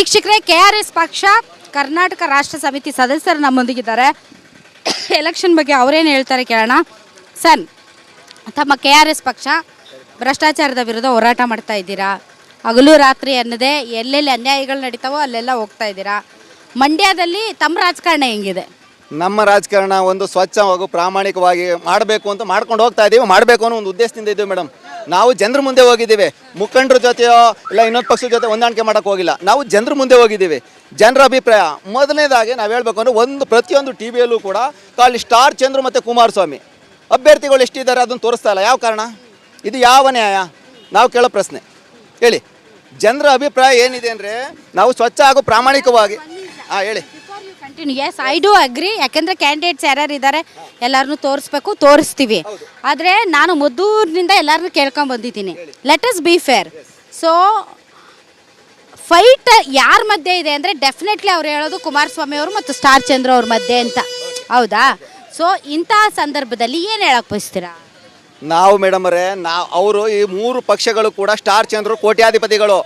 ವೀಕ್ಷಕರೇ K R S ಪಕ್ಷ ಕರ್ನಾಟಕ ರಾಷ್ಟ್ರ ಸಮಿತಿ ಸದಸ್ಯರು ನಮ್ಮೊಂದಿಗಿದ್ದಾರೆ. ಎಲೆಕ್ಷನ್ ಬಗ್ಗೆ ಅವರೇನು ಹೇಳ್ತಾರೆ ಕೇಳೋಣ. ಸರ್, ತಮ್ಮ ಕೆ ಆರ್ ಎಸ್ ಪಕ್ಷ ಭ್ರಷ್ಟಾಚಾರದ ವಿರುದ್ಧ ಹೋರಾಟ ಮಾಡ್ತಾ ಇದ್ದೀರಾ? ಹಗಲು ರಾತ್ರಿ ಅನ್ನದೇ ಎಲ್ಲೆಲ್ಲಿ ಅನ್ಯಾಯಗಳು ನಡೀತಾವೋ ಅಲ್ಲೆಲ್ಲ ಹೋಗ್ತಾ ಇದ್ದೀರಾ? ಮಂಡ್ಯದಲ್ಲಿ ತಮ್ಮ ರಾಜಕಾರಣ ಹೆಂಗಿದೆ? ನಮ್ಮ ರಾಜಕಾರಣ ಒಂದು ಸ್ವಚ್ಛ ಹಾಗೂ ಪ್ರಾಮಾಣಿಕವಾಗಿ ಮಾಡಬೇಕು ಅಂತ ಮಾಡ್ಕೊಂಡು ಹೋಗ್ತಾ ಇದ್ದೀವಿ ಮಾಡಬೇಕು ಅನ್ನೋ ಒಂದು ಉದ್ದೇಶದಿಂದ ಇದ್ದೀವಿ ಮೇಡಮ್. ನಾವು ಜನರ ಮುಂದೆ ಹೋಗಿದ್ದೀವಿ. ಮುಖಂಡರ ಜೊತೆಯೋ ಇಲ್ಲ ಇನ್ನೊಂದು ಪಕ್ಷದ ಜೊತೆ ಹೊಂದಾಣಿಕೆ ಮಾಡೋಕ್ಕೆ ಹೋಗಿಲ್ಲ. ನಾವು ಜನರ ಮುಂದೆ ಹೋಗಿದ್ದೀವಿ. ಜನರ ಅಭಿಪ್ರಾಯ. ಮೊದಲನೇದಾಗಿ ನಾವು ಹೇಳ್ಬೇಕು ಅಂದರೆ ಒಂದು, ಪ್ರತಿಯೊಂದು ಟಿ ವಿಯಲ್ಲೂ ಕೂಡ ಖಾಲಿ ಸ್ಟಾರ್ ಚಂದ್ರು ಮತ್ತು ಕುಮಾರಸ್ವಾಮಿ. ಅಭ್ಯರ್ಥಿಗಳು ಎಷ್ಟಿದ್ದಾರೆ ಅದನ್ನು ತೋರಿಸ್ತಾ ಇಲ್ಲ. ಯಾವ ಕಾರಣ? ಇದು ಯಾವ ನ್ಯಾಯ? ನಾವು ಕೇಳೋ ಪ್ರಶ್ನೆ. ಹೇಳಿ. ಜನರ ಅಭಿಪ್ರಾಯ ಏನಿದೆ ಅಂದರೆ ನಾವು ಸ್ವಚ್ಛ ಹಾಗೂ ಪ್ರಾಮಾಣಿಕವಾಗಿ ಹಾಂ, ಹೇಳಿ. Continue yes I do agree ಯಾಕೆಂದ್ರೆ ಕ್ಯಾಂಡಿಡೇಟ್ಸ್ ಯಾರ್ಯಾರು ಇದ್ದಾರೆ ಎಲ್ಲರನ್ನೂ ತೋರಿಸ್ಬೇಕು, ತೋರಿಸ್ತೀವಿ. ಆದರೆ ನಾನು ಮದ್ದೂರಿನಿಂದ ಎಲ್ಲರನ್ನೂ ಕೇಳ್ಕೊಂಡು ಬಂದಿದ್ದೀನಿ. Let us be fair so fight ಯಾರ ಮಧ್ಯೆ ಇದೆ ಅಂದರೆ ಡೆಫಿನೆಟ್ಲಿ ಅವ್ರು ಹೇಳೋದು ಕುಮಾರಸ್ವಾಮಿ ಅವರು ಮತ್ತು ಸ್ಟಾರ್ ಚಂದ್ರ ಅವ್ರ ಮಧ್ಯೆ ಅಂತ. ಹೌದಾ? ಸೊ ಇಂತಹ ಸಂದರ್ಭದಲ್ಲಿ ಏನು ಹೇಳಕ್ಕೆ ಬಯಸ್ತೀರಾ? ನಾವು ಮೇಡಮ್ ಅವರೇ ನಾವು ಅವರು ಈ ಮೂರು ಪಕ್ಷಗಳು ಕೂಡ ಸ್ಟಾರ್ ಚಂದ್ರು ಕೋಟ್ಯಾಧಿಪತಿಗಳು.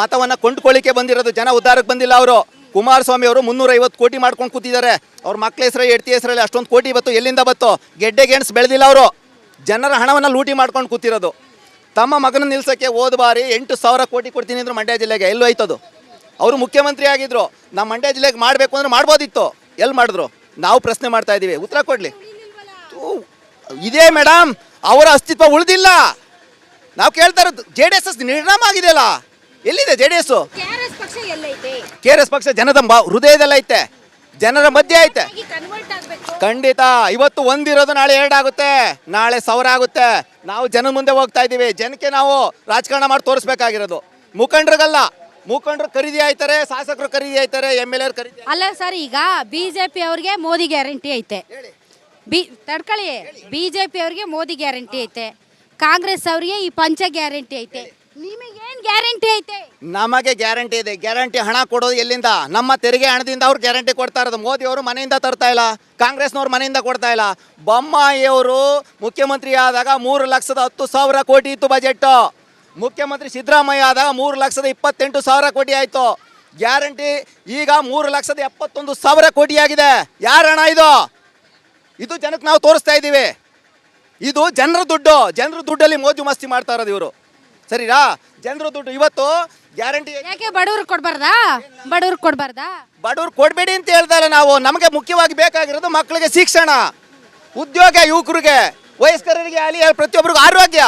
ಮತವನ್ನು ಕೊಂಡ್ಕೊಳ್ಳಿಕ್ಕೆ ಬಂದಿರೋದು ಜನ ಉದ್ಧಾರಕ್ಕೆ ಬಂದಿಲ್ಲ ಅವರು. ಕುಮಾರಸ್ವಾಮಿ ಅವರು ಮುನ್ನೂರೈವತ್ತು ಕೋಟಿ ಮಾಡ್ಕೊಂಡು ಕೂತಿದ್ದಾರೆ. ಅವ್ರ ಮಕ್ಳ ಹೆಸರು, ಹೆಡ್ತಿ ಹೆಸರಲ್ಲಿ ಅಷ್ಟೊಂದು ಕೋಟಿ ಬತ್ತು ಎಲ್ಲಿಂದ ಬತ್ತು ಗೆಡ್ಡೆ ಗೆಣಸು ಬೆಳೆದಿಲ್ಲ ಅವರು. ಜನರ ಹಣವನ್ನು ಲೂಟಿ ಮಾಡ್ಕೊಂಡು ಕೂತಿರೋದು. ತಮ್ಮ ಮಗನ ನಿಲ್ಸೋಕ್ಕೆ ಹೋದ ಬಾರಿ ಎಂಟು ಸಾವಿರ ಕೋಟಿ ಕೊಡ್ತೀನಿ ಅಂದ್ರೆ ಮಂಡ್ಯ ಜಿಲ್ಲೆಗೆ. ಎಲ್ಲೂ ಆಯ್ತದು ಅವರು ಮುಖ್ಯಮಂತ್ರಿ ಆಗಿದ್ರು. ನಮ್ಮ ಮಂಡ್ಯ ಜಿಲ್ಲೆಗೆ ಮಾಡಬೇಕು ಅಂದ್ರೆ ಮಾಡ್ಬೋದಿತ್ತು. ಎಲ್ಲಿ ಮಾಡಿದ್ರು? ನಾವು ಪ್ರಶ್ನೆ ಮಾಡ್ತಾ ಇದ್ದೀವಿ. ಉತ್ತರ ಕೊಡಲಿ. ಇದೇ ಮೇಡಮ್ ಅವರ ಅಸ್ತಿತ್ವ ಉಳಿದಿಲ್ಲ. ನಾವು ಕೇಳ್ತಾ ಇರೋದು ಜೆ ಡಿ ಎಸ್ ಎಸ್ ನಿರ್ನಾಮ ಆಗಿದೆಯಲ್ಲ? ಎಲ್ಲಿದೆ J D S K R S ಪಕ್ಷ ಜನದ ಹೃದಯದಲ್ಲೈತೆ ಹೃದಯದಲ್ಲ ಐತೆ. ಜನರ ಮಧ್ಯೆ ಐತೆ. ಖಂಡಿತ ಇವತ್ತು ಒಂದಿರೋದು ನಾಳೆ ಎರಡಾಗುತ್ತೆ. ನಾಳೆ ಸಾವಿರ ಆಗುತ್ತೆ ನಾವು ಜನ ಮುಂದೆ ಹೋಗ್ತಾ ಇದ್ದೀವಿ. ಜನಕ್ಕೆ ನಾವು ರಾಜಕಾರಣ ಮಾಡಿ ತೋರಿಸ್ಬೇಕಾಗಿರೋದು. ಮುಖಂಡರಿಗಲ್ಲ ಮುಖಂಡರು ಖರೀದಿ ಆಯ್ತಾರೆ ಶಾಸಕರು ಖರೀದಿ ಆಯ್ತಾರೆ ಎಂ ಎಲ್ ಎರ್ ಖರೀದಿ ಅಲ್ಲ ಸರ್ ಈಗ ಬಿಜೆಪಿ ಜೆ ಪಿ ಅವ್ರಿಗೆ ಮೋದಿ ಗ್ಯಾರಂಟಿ ಐತೆ. ಬಿ ತಡ್ಕೊಳ್ಳಿ. ಬಿಜೆಪಿ ಜೆ ಪಿ ಅವ್ರಿಗೆ ಮೋದಿ ಗ್ಯಾರಂಟಿ ಐತೆ. ಕಾಂಗ್ರೆಸ್ ಅವ್ರಿಗೆ ಈ ಪಂಚ ಗ್ಯಾರಂಟಿ ಐತೆ. ಗ್ಯಾರಂಟಿ ಐತೆ? ನಮಗೆ ಗ್ಯಾರಂಟಿ ಇದೆ. ಗ್ಯಾರಂಟಿ ಹಣ ಕೊಡೋದು ಎಲ್ಲಿಂದ? ನಮ್ಮ ತೆರಿಗೆ ಹಣದಿಂದ ಅವ್ರು ಗ್ಯಾರಂಟಿ ಕೊಡ್ತಾ ಇರೋದು. ಮೋದಿ ಅವರು ಮನೆಯಿಂದ ತರ್ತಾ ಇಲ್ಲ. ಕಾಂಗ್ರೆಸ್ನವ್ರು ಮನೆಯಿಂದ ಕೊಡ್ತಾ ಇಲ್ಲ. ಬೊಮ್ಮಾಯಿಯವರು ಮುಖ್ಯಮಂತ್ರಿ ಆದಾಗ ಮೂರು ಲಕ್ಷದ ಹತ್ತು ಸಾವಿರ ಕೋಟಿ ಇತ್ತು ಬಜೆಟ್ ಮುಖ್ಯಮಂತ್ರಿ ಸಿದ್ದರಾಮಯ್ಯ ಆದಾಗ ಮೂರು ಲಕ್ಷದ ಇಪ್ಪತ್ತೆಂಟು ಸಾವಿರ ಕೋಟಿ ಆಯಿತು. ಗ್ಯಾರಂಟಿ ಈಗ ಮೂರು ಲಕ್ಷದ ಎಪ್ಪತ್ತೊಂದು ಸಾವಿರ ಕೋಟಿ ಆಗಿದೆ. ಯಾರ ಹಣ ಇದು? ಇದು ಜನಕ್ಕೆ ನಾವು ತೋರಿಸ್ತಾ ಇದ್ದೀವಿ. ಇದು ಜನರ ದುಡ್ಡು. ಜನರ ದುಡ್ಡಲ್ಲಿ ಮೋಜು ಮಸ್ತಿ ಮಾಡ್ತಾ ಇರೋದು ಇವರು. ಸರಿನಾ? ಜನರ ದುಡ್ಡು ಇವತ್ತು ಗ್ಯಾರಂಟಿ ಯಾಕೆ ಬಡವ್ರಿಗೆ ಕೊಡ್ಬಾರ್ದಾ? ಬಡವ್ರಿಗೆ ಕೊಡ್ಬಾರ್ದಾ? ಬಡವ್ರು ಕೊಡಬೇಡಿ ಅಂತ ಹೇಳ್ತಾರೆ ನಾವು. ನಮಗೆ ಮುಖ್ಯವಾಗಿ ಬೇಕಾಗಿರೋದು ಮಕ್ಕಳಿಗೆ ಶಿಕ್ಷಣ ಉದ್ಯೋಗ ಯುವಕರಿಗೆ ವಯಸ್ಕರಿಗೆ ಅಲ್ಲಿ ಪ್ರತಿಯೊಬ್ಬರಿಗೂ ಆರೋಗ್ಯ.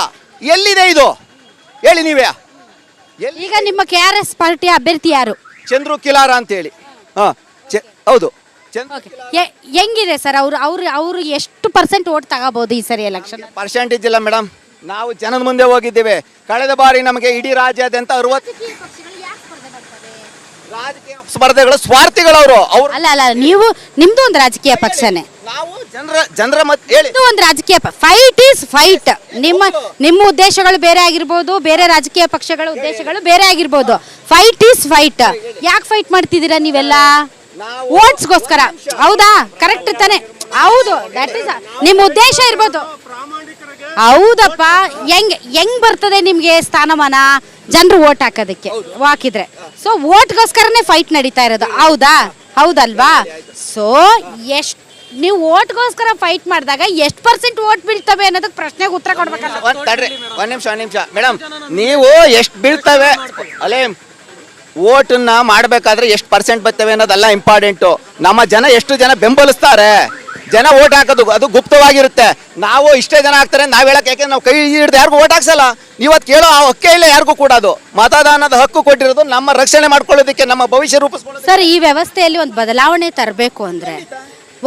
ಎಲ್ಲಿದೆ ಇದು? ಹೇಳಿ ನೀವೇ. ಎಲ್ಲಿ ಈಗ ನಿಮ್ಮ ಕೆ ಆರ್ ಎಸ್ ಪಾರ್ಟಿ ಅಭ್ಯರ್ಥಿ ಯಾರು? ಚಂದ್ರು ಕಿಲಾರ ಅಂತೇಳಿ ಹಾಂ ಹೌದು. ಚಂದ್ರು ಹೆಂಗಿದೆ ಸರ್ ಅವ್ರು ಅವ್ರು ಅವರು ಎಷ್ಟು ಪರ್ಸೆಂಟ್ ಓಟ್ ತಗೋಬಹುದು ಈ ಸರಿ ಎಲೆಕ್ಷನ್ ಪರ್ಸೆಂಟೇಜ್ ಇಲ್ಲ ಮೇಡಮ್ ನಾವು ಜನದ ಮುಂದೆ ಹೋಗಿದ್ದೇವೆ. ಕಳೆದ ಬಾರಿ ನಮಗೆ ಇಡೀ ರಾಜ್ಯಾದ್ಯಂತ ಅರವತ್ತು ರಾಜಕೀಯ ಸ್ಪರ್ಧೆಗಳು ಸ್ವಾರ್ಥಿಗಳವರು ಅವರು. ಅಲ್ಲ ಅಲ್ಲ ನೀವು ನಿಮ್ದು ಒಂದು ರಾಜಕೀಯ ಪಕ್ಷನೇ. ನಾವು ಜನರ ಜನರ ಮತ್ ಹೇಳಿ. ಇದು ಒಂದು ರಾಜಕೀಯ ಫೈಟ್ ಈಸ್ ಫೈಟ್ ನಿಮ್ಮ ನಿಮ್ಮ ಉದ್ದೇಶಗಳು ಬೇರೆ ಆಗಿರ್ಬೋದು ಬೇರೆ ರಾಜಕೀಯ ಪಕ್ಷಗಳ ಉದ್ದೇಶಗಳು ಬೇರೆ ಆಗಿರ್ಬೋದು. ಫೈಟ್ ಈಸ್ ಫೈಟ್ ಯಾಕೆ ಫೈಟ್ ಮಾಡ್ತಿದ್ದೀರಾ ನೀವೆಲ್ಲ? ವೋಟ್ಸ್ ಓಟ್ಸ್ಗೋಸ್ಕರ ಹೌದಾ? ಕರೆಕ್ಟ್ ತಾನೆ. ಹೌದು. ದಟ್ ಇಸ್ ನಿಮ್ಮ ಉದ್ದೇಶ ಇರ್ಬೋದು. ಹೌದಪ್ಪ. ಹೆಂಗ್ ಹೆಂಗ್ ಬರ್ತದೆ ನಿಮ್ಗೆ ಸ್ಥಾನಮಾನ? ಜನರು ಓಟ್ ಹಾಕೋದಕ್ಕೆ, ಹಾಕಿದ್ರೆ. ಸೊ ಓಟ್ಗೋಸ್ಕರನೇ ಫೈಟ್ ನಡೀತಾ ಇರೋದು. ಹೌದಾ? ಹೌದಲ್ವಾ? ಸೊ ಎಷ್ಟ್, ನೀವು ಓಟ್ಗೋಸ್ಕರ ಫೈಟ್ ಮಾಡಿದಾಗ ಎಷ್ಟು ಪರ್ಸೆಂಟ್ ಓಟ್ ಬೀಳ್ತವೆ ಅನ್ನೋದಕ್ಕೆ ಪ್ರಶ್ನೆಗೆ ಉತ್ತರ ಕೊಡ್ಬೇಕಲ್ಲ. ಒಂದ್ ತಡ್ರಿ. ಒಂದ್ ನಿಮಿಷ ಒಂದ್ ನಿಮಿಷ. ಮೇಡಮ್, ನೀವು ಎಷ್ಟು ಬೀಳ್ತವೆ? ಅಲೇ ಓಟನ್ನ ಮಾಡಬೇಕಾದ್ರೆ ಎಷ್ಟು ಪರ್ಸೆಂಟ್ ಬರ್ತವೆ ಅನ್ನೋದಲ್ಲ ಇಂಪಾರ್ಟೆಂಟು ನಮ್ಮ ಜನ ಎಷ್ಟು ಜನ ಬೆಂಬಲಿಸ್ತಾರೆ? ಜನ ಓಟ್ ಹಾಕೋದು ಅದು ಗುಪ್ತವಾಗಿರುತ್ತೆ. ನಾವು ಇಷ್ಟೇ ಜನ ಹಾಕ್ತಾರೆ ನಾವು ಹೇಳಕ್ ಯಾಕೆ ನಾವು ಕೈ ಹಿಡಿದು ಯಾರಿಗೂ ಓಟ್ ಹಾಕ್ಸಲ್ಲ. ಇವತ್ತು ಕೇಳೋ ಆ ಹಕ್ಕೇ ಇಲ್ಲ ಯಾರಿಗೂ ಕೂಡ ಅದು. ಮತದಾನದ ಹಕ್ಕು ಕೊಟ್ಟಿರೋದು ನಮ್ಮ ರಕ್ಷಣೆ ಮಾಡ್ಕೊಳ್ಳೋದಕ್ಕೆ ನಮ್ಮ ಭವಿಷ್ಯ ರೂಪಿಸ್ಕೊಳ್ಳೋದು ಸರ್, ಈ ವ್ಯವಸ್ಥೆಯಲ್ಲಿ ಒಂದು ಬದಲಾವಣೆ ತರಬೇಕು ಅಂದರೆ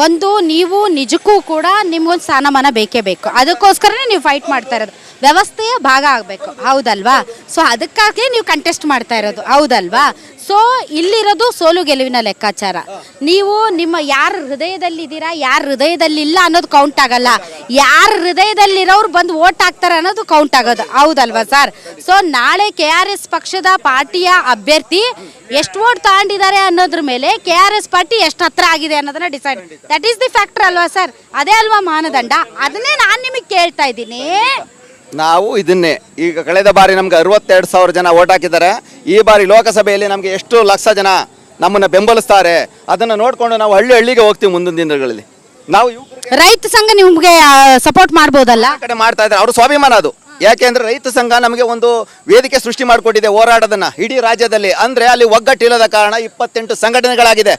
ಒಂದು ನೀವು ನಿಜಕ್ಕೂ ಕೂಡ ನಿಮ್ಗೊಂದು ಸ್ಥಾನಮಾನ ಬೇಕೇ ಬೇಕು. ಅದಕ್ಕೋಸ್ಕರನೇ ನೀವು ಫೈಟ್ ಮಾಡ್ತಾ ಇರೋದು. ವ್ಯವಸ್ಥೆಯ ಭಾಗ ಆಗಬೇಕು. ಹೌದಲ್ವಾ? ಸೊ ಅದಕ್ಕಾಗಲೇ ನೀವು ಕಂಟೆಸ್ಟ್ ಮಾಡ್ತಾ ಇರೋದು. ಹೌದಲ್ವಾ? ಸೊ ಇಲ್ಲಿರೋದು ಸೋಲು ಗೆಲುವಿನ ಲೆಕ್ಕಾಚಾರ. ನೀವು ನಿಮ್ಮ ಯಾರ ಹೃದಯದಲ್ಲಿದ್ದೀರಾ, ಯಾರ ಹೃದಯದಲ್ಲಿಲ್ಲ ಅನ್ನೋದು ಕೌಂಟ್ ಆಗಲ್ಲ. ಯಾರ ಹೃದಯದಲ್ಲಿರೋರು ಬಂದು ವೋಟ್ ಹಾಕ್ತಾರೆ ಅನ್ನೋದು ಕೌಂಟ್ ಆಗೋದು. ಹೌದಲ್ವಾ ಸರ್ ಸೊ ನಾಳೆ ಕೆ ಆರ್ ಎಸ್ ಪಕ್ಷದ ಪಾರ್ಟಿಯ ಅಭ್ಯರ್ಥಿ ಎಷ್ಟು ವೋಟ್ ತಗೊಂಡಿದ್ದಾರೆ ಅನ್ನೋದ್ರ ಮೇಲೆ ಕೆ ಆರ್ ಎಸ್ ಪಾರ್ಟಿ ಎಷ್ಟು ಹತ್ರ ಆಗಿದೆ ಅನ್ನೋದನ್ನ decide that is the factor ಅಲ್ವಾ ಸರ್ ಅದೇ ಅಲ್ವಾ ಮಾನದಂಡ? ಅದನ್ನೇ ನಾನು ನಿಮಗೆ ಕೇಳ್ತಾ ಇದ್ದೀನಿ. ನಾವು ಇದನ್ನೇ. ಈಗ ಕಳೆದ ಬಾರಿ ನಮ್ಗೆ ಅರವತ್ತೆರಡು ಸಾವಿರ ಜನ ಓಟ್ ಹಾಕಿದ್ದಾರೆ. ಈ ಬಾರಿ ಲೋಕಸಭೆಯಲ್ಲಿ ನಮಗೆ ಎಷ್ಟು ಲಕ್ಷ ಜನ ನಮ್ಮನ್ನು ಬೆಂಬಲಿಸ್ತಾರೆ ಅದನ್ನು ನೋಡಿಕೊಂಡು ನಾವು ಹಳ್ಳಿ ಹಳ್ಳಿಗೆ ಹೋಗ್ತೀವಿ ಮುಂದಿನ ದಿನಗಳಲ್ಲಿ. ನಾವು ರೈತ ಸಂಘ ನಿಮ್ಗೆ ಸಪೋರ್ಟ್ ಮಾಡ್ಬೋದಲ್ಲ? ಕಡೆ ಮಾಡ್ತಾ ಇದ್ದಾರೆ. ಅವರು ಸ್ವಾಭಿಮಾನ ಅದು. ಯಾಕೆಂದ್ರೆ ರೈತ ಸಂಘ ನಮಗೆ ಒಂದು ವೇದಿಕೆ ಸೃಷ್ಟಿ ಮಾಡಿಕೊಟ್ಟಿದೆ ಹೋರಾಟದನ್ನ ಇಡೀ ರಾಜ್ಯದಲ್ಲಿ. ಅಂದ್ರೆ ಅಲ್ಲಿ ಒಗ್ಗಟ್ಟಿಲ್ಲದ ಕಾರಣ ಇಪ್ಪತ್ತೆಂಟು ಸಂಘಟನೆಗಳಾಗಿದೆ.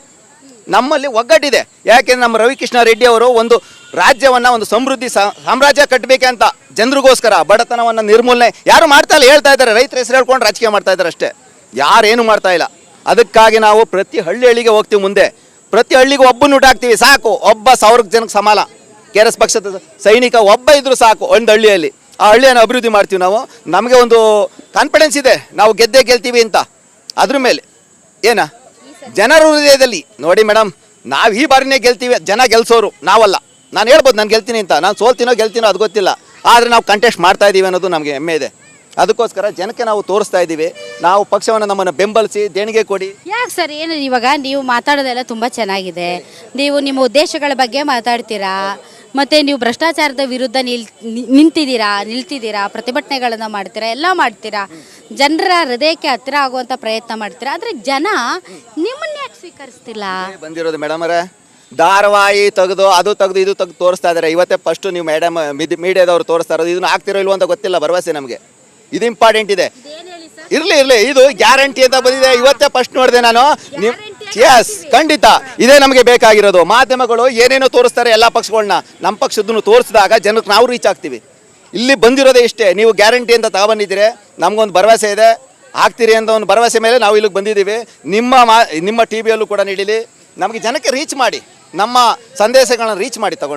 ನಮ್ಮಲ್ಲಿ ಒಗ್ಗಟ್ಟಿದೆ. ಯಾಕೆಂದ್ರೆ ನಮ್ಮ ರವಿಕೃಷ್ಣ ರೆಡ್ಡಿ ಅವರು ಒಂದು ರಾಜ್ಯವನ್ನ ಒಂದು ಸಮೃದ್ಧಿ ಸಾಮ್ರಾಜ್ಯ ಕಟ್ಟಬೇಕಂತ ಜನರಿಗೋಸ್ಕರ, ಬಡತನವನ್ನ ನಿರ್ಮೂಲನೆ, ಯಾರು ಮಾಡ್ತಾ ಇಲ್ಲ, ಹೇಳ್ತಾ ಇದ್ದಾರೆ, ರೈತರ ಹೆಸರು ಹೇಳ್ಕೊಂಡು ರಾಜಕೀಯ ಮಾಡ್ತಾ ಇದ್ದಾರೆ ಅಷ್ಟೇ. ಯಾರೇನು ಮಾಡ್ತಾ ಇಲ್ಲ. ಅದಕ್ಕಾಗಿ ನಾವು ಪ್ರತಿ ಹಳ್ಳಿ ಹಳ್ಳಿಗೆ ಹೋಗ್ತೀವಿ ಮುಂದೆ. ಪ್ರತಿ ಹಳ್ಳಿಗೆ ಒಬ್ಬನ ಊಟ ಹಾಕ್ತೀವಿ ಸಾಕು, ಒಬ್ಬ ಸಾವಿರ ಜನಕ್ಕೆ ಸಮಾಲ. ಕೆ ಆರ್ ಎಸ್ ಪಕ್ಷದ ಸೈನಿಕ ಒಬ್ಬ ಇದ್ದರೂ ಸಾಕು, ಒಂದು ಹಳ್ಳಿಯಲ್ಲಿ. ಆ ಹಳ್ಳಿಯನ್ನು ಅಭಿವೃದ್ಧಿ ಮಾಡ್ತೀವಿ ನಾವು. ನಮಗೆ ಒಂದು ಕಾನ್ಫಿಡೆನ್ಸ್ ಇದೆ, ನಾವು ಗೆದ್ದೇ ಗೆಲ್ತೀವಿ ಅಂತ. ಅದ್ರ ಮೇಲೆ, ಏನ? ಜನರ ಹೃದಯದಲ್ಲಿ, ನೋಡಿ ಮೇಡಮ್ ನಾವು ಈ ಬಾರಿನೇ ಗೆಲ್ತೀವಿ, ಜನ ಗೆಲ್ಸೋರು, ನಾವಲ್ಲ. ನಾನು ಹೇಳ್ಬೋದು ನಾನು ಗೆಲ್ತೀನಿ ಅಂತ. ನಾನು ಸೋಲ್ತೀನೋ ಗೆಲ್ತೀನೋ ಅದು ಗೊತ್ತಿಲ್ಲ. ಆದರೆ ನಾವು ಕಂಟೆಸ್ಟ್ ಮಾಡ್ತಾ ಇದ್ದೀವಿ ಅನ್ನೋದು ನಮಗೆ ಹೆಮ್ಮೆ ಇದೆ. ಅದಕ್ಕೋಸ್ಕರ ಜನಕ್ಕೆ ನಾವು ತೋರಿಸ್ತಾ ಇದ್ದೀವಿ ನಾವು ಪಕ್ಷವನ್ನು ನಮ್ಮನ್ನು ಬೆಂಬಲಿಸಿ ದೇಣಿಗೆ ಕೊಡಿ. ಯಾಕೆ ಸರ್ ಏನು ಇವಾಗ ನೀವು ಮಾತಾಡೋದೆಲ್ಲ ತುಂಬ ಚೆನ್ನಾಗಿದೆ. ನೀವು ನಿಮ್ಮ ಉದ್ದೇಶಗಳ ಬಗ್ಗೆ ಮಾತಾಡ್ತೀರಾ? ಮತ್ತು ನೀವು ಭ್ರಷ್ಟಾಚಾರದ ವಿರುದ್ಧ ನಿಲ್ ನಿಂತಿದ್ದೀರಾ? ನಿಲ್ತಿದ್ದೀರಾ? ಪ್ರತಿಭಟನೆಗಳನ್ನು ಮಾಡ್ತೀರಾ? ಎಲ್ಲ ಮಾಡ್ತೀರಾ? ಜನರ ಹೃದಯಕ್ಕೆ ಹತ್ತಿರ ಆಗುವಂಥ ಪ್ರಯತ್ನ ಮಾಡ್ತೀರಾ? ಆದರೆ ಜನ ನಿಮ್ಮನ್ನ ಯಾಕೆ ಸ್ವೀಕರಿಸ್ತಿಲ್ಲ? ಬಂದಿರೋದು ಮೇಡಮರೇ. ಧಾರಾವಾಹಿ ತೆಗೆದು ಅದು ತೆಗೆದು ಇದು ತೆಗೆದು ತೋರಿಸ್ತಾ ಇದ್ದಾರೆ. ಇವತ್ತೇ ಫಸ್ಟ್ ನೀವು ಮೇಡಮ್ ಮೀಡಿಯಾದವ್ರು ತೋರಿಸ್ತಾ ಇರೋದು. ಇದನ್ನ ಆಗ್ತಿರೋ ಇಲ್ವೋ ಅಂತ ಗೊತ್ತಿಲ್ಲ ಭರವಸೆ ನಮಗೆ. ಇದು ಇಂಪಾರ್ಟೆಂಟ್ ಇದೆ. ಇರ್ಲಿ ಇರ್ಲಿ ಇದು ಗ್ಯಾರಂಟಿ ಅಂತ ಬಂದಿದೆ. ಇವತ್ತೇ ಫಸ್ಟ್ ನೋಡಿದೆ ನಾನು. ನಿಮ್ ಎಸ್ ಖಂಡಿತ. ಇದೇ ನಮಗೆ ಬೇಕಾಗಿರೋದು. ಮಾಧ್ಯಮಗಳು ಏನೇನೋ ತೋರಿಸ್ತಾರೆ ಎಲ್ಲ ಪಕ್ಷಗಳನ್ನ. ನಮ್ಮ ಪಕ್ಷದನ್ನು ತೋರಿಸಿದಾಗ ಜನಕ್ಕೆ ನಾವು ರೀಚ್ ಆಗ್ತೀವಿ. ಇಲ್ಲಿ ಬಂದಿರೋದೇ ಇಷ್ಟೇ. ನೀವು ಗ್ಯಾರಂಟಿ ಅಂತ ತಗೊಬಂದಿದ್ದೀರಿ ನಮಗೊಂದು ಭರವಸೆ ಇದೆ. ಆಗ್ತೀರಿ ಅಂತ ಒಂದು ಭರವಸೆ ಮೇಲೆ ನಾವು ಇಲ್ಲಿಗೆ ಬಂದಿದ್ದೀವಿ. ನಿಮ್ಮ ಮಾ ನಿಮ್ಮ ಟಿ ವಿಯಲ್ಲೂ ಕೂಡ ನೀಡಿಲಿ. ನಮಗೆ ಜನಕ್ಕೆ ರೀಚ್ ಮಾಡಿ. ನಮ್ಮ ಸಂದೇಶಗಳನ್ನು ರೀಚ್ ಮಾಡಿ ತಗೊಂಡು.